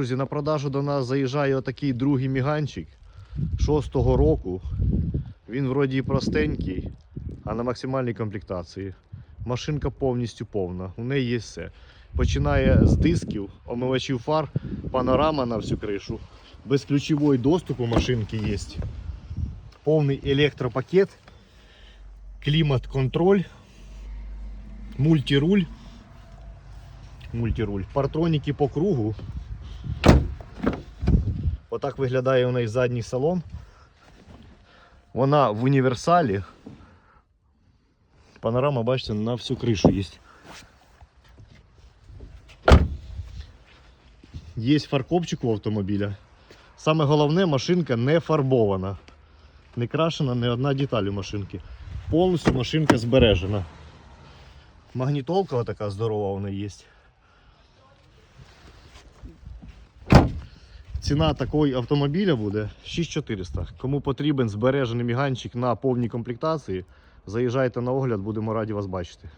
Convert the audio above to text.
Друзі, на продажу до нас заїжджає отакий другий міганчик шостого року. Він вроді простенький, а на максимальній комплектації. Машинка повністю повна, у неї є все. Починає з дисків, омивачів фар, панорама на всю кришу. Безключовий доступ у машинки є. Повний електропакет, клімат-контроль, мультируль. Мультируль. Партроніки по кругу. Отак виглядає у неї задній салон. Вона в універсалі. Панорама, бачите, на всю кришу є. Є фаркопчик у автомобіля. Саме головне, машинка не фарбована. Не крашена ні одна деталь у машинки. Повністю машинка збережена. Магнітолка така здорова у неї є. Ціна такої автомобіля буде 6400. Кому потрібен збережений міганчик на повній комплектації, заїжджайте на огляд, будемо раді вас бачити.